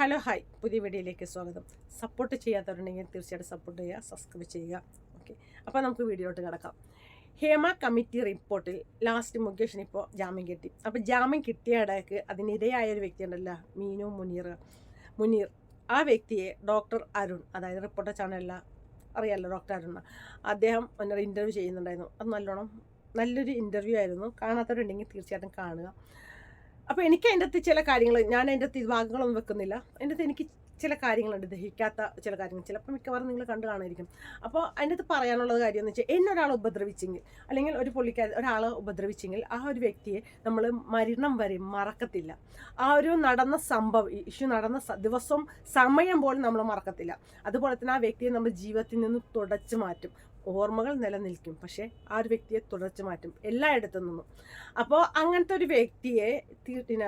Hello hi. പുതിയ വീഡിയോയിലേക്ക് സ്വാഗതം. സപ്പോർട്ട് ചെയ്യാത്തവരുണ്ടെങ്കിൽ തീർച്ചയായിട്ടും സപ്പോർട്ട് ചെയ്യുക സബ്സ്ക്രൈബ് ചെയ്യുക. ഓക്കെ അപ്പോൾ നമുക്ക് വീഡിയോട്ട് കിടക്കാം. ഹേമ കമ്മിറ്റി റിപ്പോർട്ടിൽ ലാസ്റ്റ് മുകേഷിന് ഇപ്പോൾ ജാമ്യം കിട്ടി. അപ്പോൾ ജാമ്യം കിട്ടിയ ഇടയ്ക്ക് അതിനിരയായ ഒരു വ്യക്തിയുണ്ടല്ലോ മീനു മുനീർ. മുനീർ. ആ വ്യക്തിയെ ഡോക്ടർ അരുൺ അതായത് റിപ്പോർട്ടർ ചാനലല്ല അറിയാമല്ലോ ഡോക്ടർ അരുൺ. അദ്ദേഹം ഒന്നൊരു ഇന്റർവ്യൂ ചെയ്യുന്നുണ്ടായിരുന്നു. അത് നല്ലോണം നല്ലൊരു ഇന്റർവ്യൂ ആയിരുന്നു. കാണാത്തവരുണ്ടെങ്കിൽ തീർച്ചയായിട്ടും കാണുക. അപ്പോൾ എനിക്ക് അതിന്റെ അകത്ത് ചില കാര്യങ്ങൾ ഞാൻ അതിന്റെ അകത്ത് ഭാഗങ്ങളൊന്നും വെക്കുന്നില്ല. അതിന്റെ അകത്ത് എനിക്ക് ചില കാര്യങ്ങളുണ്ട് ദഹിക്കാത്ത ചില കാര്യങ്ങൾ. ചിലപ്പോൾ മിക്കവാറും നിങ്ങൾ കണ്ടു കാണായിരിക്കും അപ്പോൾ അതിന്റെ അകത്ത് പറയാനുള്ളത് കാര്യം എന്ന് വെച്ചാൽ എന്നെ ഒരാൾ ഉപദ്രവിച്ചെങ്കിൽ അല്ലെങ്കിൽ ഒരു പുള്ളിക്കാർ ഒരാളെ ഉപദ്രവിച്ചെങ്കിൽ ആ ഒരു വ്യക്തിയെ നമ്മൾ മരണം വരെ മറക്കത്തില്ല. ആ ഒരു നടന്ന സംഭവം ഇഷ്യൂ നടന്ന ദിവസം സമയം പോലും നമ്മൾ മറക്കത്തില്ല. അതുപോലെ തന്നെ ആ വ്യക്തിയെ നമ്മൾ ജീവിതത്തിൽ നിന്ന് തുടച്ചു മാറ്റും. ഓർമ്മകൾ നിലനിൽക്കും. പക്ഷേ ആ ഒരു വ്യക്തിയെ തുടച്ചു മാറ്റും. എല്ലായിടത്തു നിന്നും. അപ്പോൾ അങ്ങനത്തെ ഒരു വ്യക്തിയെ പിന്നെ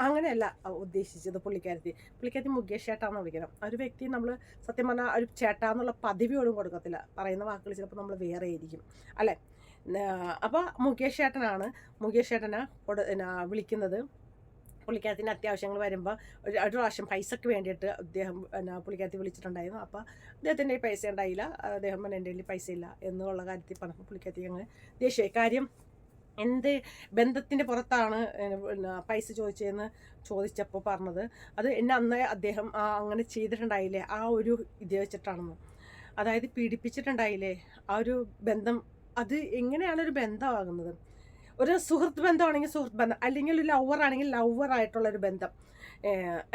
അങ്ങനെയല്ല ഉദ്ദേശിച്ചത് പുള്ളിക്കാരത്തി. പുള്ളിക്കാരത്തി മുകേഷ് ചേട്ടാന്ന് വിളിക്കണം. ആ ഒരു വ്യക്തിയെ നമ്മൾ സത്യം പറഞ്ഞാൽ ഒരു ചേട്ടാന്നുള്ള പതിവിയോടും കൊടുക്കത്തില്ല. പറയുന്ന വാക്കുകൾ ചിലപ്പോൾ നമ്മൾ വേറെ ആയിരിക്കും. അല്ലേ? അപ്പോൾ മുകേഷ് ചേട്ടനാണ്. മുകേഷ് ചേട്ടനെ വിളിക്കുന്നത്. പുള്ളിക്കാരത്തിന് അത്യാവശ്യങ്ങൾ വരുമ്പോൾ ഒരു ഒരു പ്രാവശ്യം പൈസയ്ക്ക് വേണ്ടിയിട്ട് അദ്ദേഹം പിന്നെ പുള്ളിക്കാരത്തി വിളിച്ചിട്ടുണ്ടായിരുന്നു. അപ്പോൾ അദ്ദേഹത്തിന്റെ പൈസ ഉണ്ടായില്ല. അദ്ദേഹം പറഞ്ഞ എന്റെ കയ്യിൽ പൈസ ഇല്ല എന്നുള്ള കാര്യത്തിൽ പറഞ്ഞപ്പോൾ പുള്ളിക്കാരത്തി ഞങ്ങൾ ദേഷ്യ കാര്യം എന്ത് ബന്ധത്തിന്റെ പുറത്താണ് പൈസ ചോദിച്ചതെന്ന് ചോദിച്ചപ്പോൾ പറഞ്ഞത് അത് എന്നെ അന്ന് അദ്ദേഹം അങ്ങനെ ചെയ്തിട്ടുണ്ടായില്ലേ? ആ ഒരു ഇത് വെച്ചിട്ടാണെന്ന്. അതായത് പീഡിപ്പിച്ചിട്ടുണ്ടായില്ലേ? ആ ഒരു ബന്ധം അത് എങ്ങനെയാണ് ഒരു ബന്ധമാകുന്നത്? ഒരു സുഹൃത്ത് ബന്ധമാണെങ്കിൽ സുഹൃത്ത് ബന്ധം അല്ലെങ്കിൽ ഒരു ലവർ ആണെങ്കിൽ ലവർ ആയിട്ടുള്ള ഒരു ബന്ധം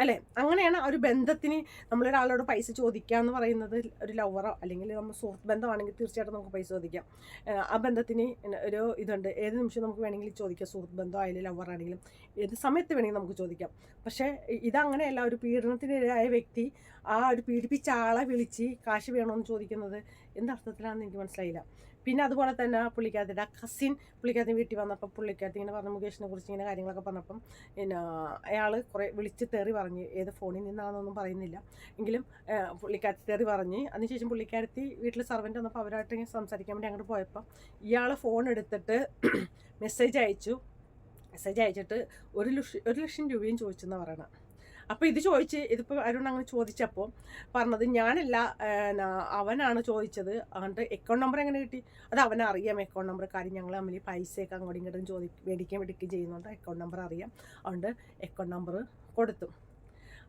അല്ലെ? അങ്ങനെയാണ് ഒരു ബന്ധത്തിന് നമ്മളൊരാളോട് പൈസ ചോദിക്കുക എന്ന് പറയുന്നത്. ഒരു ലവറോ അല്ലെങ്കിൽ നമ്മൾ സുഹൃത്ത് ബന്ധമാണെങ്കിൽ തീർച്ചയായിട്ടും നമുക്ക് പൈസ ചോദിക്കാം. ആ ബന്ധത്തിന് ഒരു ഇതുണ്ട്. ഏത് നിമിഷം നമുക്ക് വേണമെങ്കിൽ ചോദിക്കാം. സുഹൃത്ത് ബന്ധം ആയാലും ലവർ ആണെങ്കിലും ഏത് സമയത്ത് വേണമെങ്കിൽ നമുക്ക് ചോദിക്കാം. പക്ഷേ ഇതങ്ങനെയല്ല. ഒരു പീഡനത്തിനിരയായ വ്യക്തി ആ ഒരു പീഡിപ്പിച്ച ആളെ വിളിച്ച് കാശ് വേണമെന്ന് ചോദിക്കുന്നത് എന്തർത്ഥത്തിലാണെന്ന് എനിക്ക് മനസ്സിലായില്ല. പിന്നെ അതുപോലെ തന്നെ പുള്ളിക്കാത്തിന്റെ കസിൻ പുള്ളിക്കാത്തി വീട്ടിൽ വന്നപ്പോൾ പുള്ളിക്കാത്തി ഇങ്ങനെ പറഞ്ഞ മുകേഷിനെ കുറിച്ച് ഇങ്ങനെ കാര്യങ്ങളൊക്കെ പറഞ്ഞപ്പം പിന്നെ അയാൾ കുറേ വിളിച്ച് തെറി പറഞ്ഞ് ഏത് ഫോണിൽ നിന്നാണെന്നൊന്നും പറയുന്നില്ല. എങ്കിലും പുള്ളിക്കാരത്തി തെറി പറഞ്ഞ് അതിനുശേഷം പുള്ളിക്കാരത്തി വീട്ടിൽ സർവന്റ് വന്നപ്പോൾ അവരായിട്ട് ഇങ്ങനെ സംസാരിക്കാൻ വേണ്ടി അങ്ങോട്ട് പോയപ്പോൾ ഇയാൾ ഫോൺ എടുത്തിട്ട് മെസ്സേജ് അയച്ചു. മെസ്സേജ് അയച്ചിട്ട് ഒരു ലക്ഷം ഒരു ലക്ഷം രൂപയും ചോദിച്ചെന്ന് പറയണത് അപ്പോൾ ഇത് ചോദിച്ച് ഇതിപ്പോൾ അരുൺ അങ്ങനെ ചോദിച്ചപ്പോൾ പറഞ്ഞത് ഞാനല്ല അവനാണ് ചോദിച്ചത്. അതുകൊണ്ട് അക്കൗണ്ട് നമ്പർ എങ്ങനെ കിട്ടി? അത് അവനെ അറിയാം അക്കൗണ്ട് നമ്പർ കാര്യം. ഞങ്ങൾ തമ്മിൽ പൈസയൊക്കെ അങ്ങോട്ടും ഇങ്ങോട്ടും ചോദി മേടിക്കുകയും മേടിക്കുകയും ചെയ്യുന്നുണ്ട്. അക്കൗണ്ട് നമ്പർ അറിയാം. അതുകൊണ്ട് അക്കൗണ്ട് നമ്പർ കൊടുത്തു.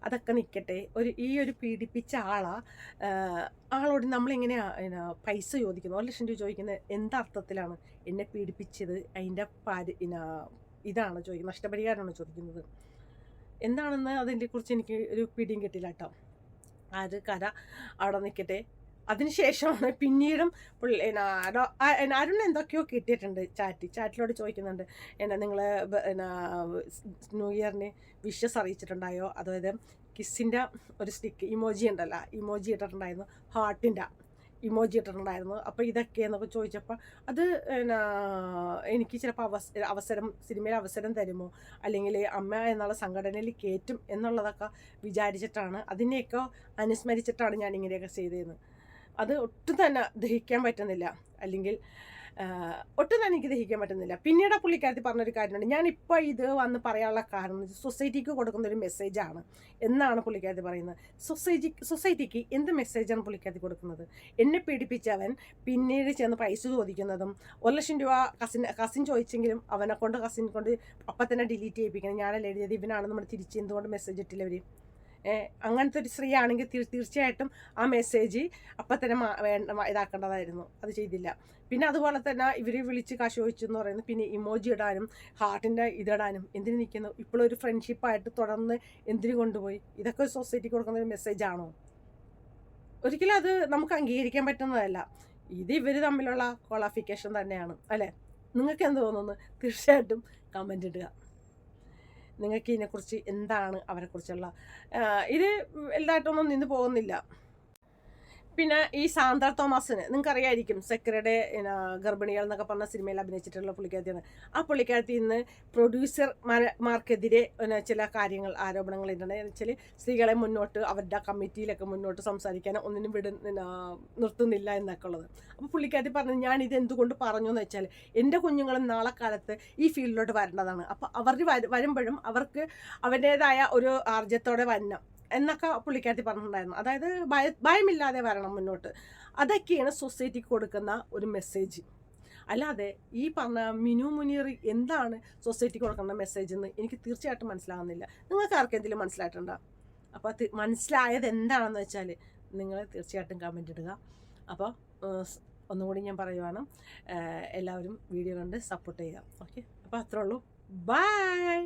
അതൊക്കെ നിൽക്കട്ടെ ഒരു ഈ ഒരു പീഡിപ്പിച്ച ആളാ. ആളോട് നമ്മളിങ്ങനെയാ പൈസ ചോദിക്കുന്നത് ഒരു ലക്ഷം രൂപ ചോദിക്കുന്നത് എന്തർത്ഥത്തിലാണ് എന്നെ പീഡിപ്പിച്ചത്? അതിന്റെ പാരി ഇതാണ് ചോദിക്കുന്നത് നഷ്ടപരിഹാരമാണ് ചോദിക്കുന്നത്? എന്താണെന്ന് അതിന്റെ കുറിച്ച് എനിക്ക് ഒരു പിടിയും കിട്ടില്ല കേട്ടോ. അത് കഥ അവിടെ നിൽക്കട്ടെ. അതിനുശേഷമാണ് പിന്നീടും പുള്ളി അരുൺ എന്തൊക്കെയോ കിട്ടിയിട്ടുണ്ട് ചാറ്റ്. ചാറ്റിലോട് ചോദിക്കുന്നുണ്ട് എന്നാ നിങ്ങൾ എന്നാ ന്യൂ ഇയറിന് വിഷസ് അറിയിച്ചിട്ടുണ്ടായോ? അതായത് കിസ്സിന്റെ ഒരു സ്റ്റിക്ക് ഇമോജി ഉണ്ടല്ലോ ഇമോജി ഇട്ടിട്ടുണ്ടായിരുന്നു ഹാർട്ടിന്റെ. ഇമോജി ഇട്ടിട്ടുണ്ടായിരുന്നു. അപ്പോൾ ഇതൊക്കെ എന്നൊക്കെ ചോദിച്ചപ്പോൾ അത് എന്നാ എനിക്ക് ചിലപ്പോൾ അവസ അവസരം സിനിമയിൽ അവസരം തരുമോ? അല്ലെങ്കിൽ അമ്മ എന്നുള്ള സംഘടനയിൽ കയറ്റും എന്നുള്ളതൊക്കെ വിചാരിച്ചിട്ടാണ്. അതിനെയൊക്കെ അനുസ്മരിച്ചിട്ടാണ് ഞാൻ ഇങ്ങനെയൊക്കെ ചെയ്തതെന്ന് അത് ഒട്ടും തന്നെ ദഹിക്കാൻ പറ്റുന്നില്ല. അല്ലെങ്കിൽ ഒട്ടും തന്നെ എനിക്ക് ദഹിക്കാൻ പറ്റുന്നില്ല. പിന്നീട് പുള്ളിക്കാരത്തി പറഞ്ഞൊരു കാര്യമുണ്ട്. ഞാനിപ്പോൾ ഇത് വന്ന് പറയാനുള്ള കാരണം സൊസൈറ്റിക്ക് കൊടുക്കുന്ന ഒരു മെസ്സേജാണ് എന്നാണ് പുള്ളിക്കാരത്തി പറയുന്നത്. സൊസൈറ്റി സൊസൈറ്റിക്ക് എന്ത് മെസ്സേജാണ് പുള്ളിക്കാരത്തി കൊടുക്കുന്നത്? എന്നെ പീഡിപ്പിച്ചവൻ പിന്നീട് ചെന്ന് പൈസ ചോദിക്കുന്നതും ഒരു ലക്ഷം രൂപ കസിൻ കസിൻ ചോദിച്ചെങ്കിലും അവനെ കൊണ്ട് കസിൻ കൊണ്ട് അപ്പം തന്നെ ഡിലീറ്റ് ചെയ്യിപ്പിക്കണം. ഞാനല്ല എഴുതിയത്? ഇവനാണ് നമ്മൾ തിരിച്ച് എന്തുകൊണ്ട് മെസ്സേജ് ഇട്ടില്ല അവർ അങ്ങനത്തെ ഒരു സ്ത്രീ ആണെങ്കിൽ തീർച്ചയായിട്ടും ആ മെസ്സേജ് അപ്പം തന്നെ വേണ്ട ഇതാക്കേണ്ടതായിരുന്നു. അത് ചെയ്തില്ല. പിന്നെ അതുപോലെ തന്നെ ഇവർ വിളിച്ച് കാശ് ചോദിച്ചു എന്ന് പറയുന്നത് പിന്നെ ഇമോജി ഇടാനും ഹാർട്ടിന്റെ ഇതിടാനും എന്തിനു നിൽക്കുന്നു ഇപ്പോഴൊരു ഫ്രണ്ട്ഷിപ്പായിട്ട് തുടർന്ന് എന്തിനു കൊണ്ടുപോയി? ഇതൊക്കെ ഒരു സൊസൈറ്റിക്ക് കൊടുക്കുന്ന ഒരു മെസ്സേജാണോ ഒരിക്കലും അത് നമുക്ക് അംഗീകരിക്കാൻ പറ്റുന്നതല്ല. ഇത് ഇവർ തമ്മിലുള്ള ക്വാളിഫിക്കേഷൻ തന്നെയാണ്. അല്ലേ? നിങ്ങൾക്ക് എന്ത് തോന്നുന്നു? തീർച്ചയായിട്ടും കമന്റ് ഇടുക. നിങ്ങൾക്ക് ഇതിനെക്കുറിച്ച് എന്താണ് അവരെക്കുറിച്ചുള്ള ഇത് വലുതായിട്ടൊന്നും നിന്ന് പോകുന്നില്ല. പിന്നെ ഈ സാന്താർ തോമസിന് നിങ്ങൾക്ക് അറിയായിരിക്കും സെക്രയുടെ ഗർഭിണികൾ എന്നൊക്കെ പറഞ്ഞ സിനിമയിൽ അഭിനയിച്ചിട്ടുള്ള പുള്ളിക്കാരത്തിയാണ് ആ പുള്ളിക്കാരത്തിൽ നിന്ന് പ്രൊഡ്യൂസർ മാർക്കെതിരെ ചില കാര്യങ്ങൾ ആരോപണങ്ങൾ ഉണ്ടെന്ന് വെച്ചാൽ സ്ത്രീകളെ മുന്നോട്ട് അവരുടെ കമ്മിറ്റിയിലൊക്കെ മുന്നോട്ട് സംസാരിക്കാൻ ഒന്നിനും വിട നിർത്തുന്നില്ല എന്നൊക്കെ ഉള്ളത്. അപ്പോൾ പുള്ളിക്കാരത്തി പറഞ്ഞു ഞാൻ ഇത് എന്തുകൊണ്ട് പറഞ്ഞു? എന്ന് വെച്ചാൽ എന്റെ കുഞ്ഞുങ്ങളും നാളെ കാലത്ത് ഈ ഫീൽഡിലോട്ട് വരേണ്ടതാണ്. അപ്പോൾ അവർ വര- വരുമ്പോഴും അവർക്ക് അവരുടേതായ ഒരു ആർജ്യത്തോടെ വരണം. എന്നൊക്കെ പുള്ളിക്കാരത്തി പറഞ്ഞിട്ടുണ്ടായിരുന്നു. അതായത് ഭയ ഭയമില്ലാതെ വരണം മുന്നോട്ട്. അതൊക്കെയാണ് സൊസൈറ്റിക്ക് കൊടുക്കുന്ന ഒരു മെസ്സേജ് അല്ലാതെ ഈ പറഞ്ഞ മിനു മുനീർ എന്താണ് സൊസൈറ്റിക്ക് കൊടുക്കുന്ന മെസ്സേജ് എന്ന് എനിക്ക് തീർച്ചയായിട്ടും മനസ്സിലാകുന്നില്ല നിങ്ങൾക്ക് ആർക്കെന്തെങ്കിലും മനസ്സിലായിട്ടുണ്ടോ? അപ്പോൾ മനസ്സിലായത് എന്താണെന്ന് വെച്ചാൽ നിങ്ങൾ തീർച്ചയായിട്ടും കമന്റ് ഇടുക. അപ്പോൾ ഒന്നുകൂടി ഞാൻ പറയുവാണ്. എല്ലാവരും വീഡിയോ കണ്ട് സപ്പോർട്ട് ചെയ്യുക. ഓക്കെ അപ്പോൾ അത്രേ ഉള്ളൂ. ബൈ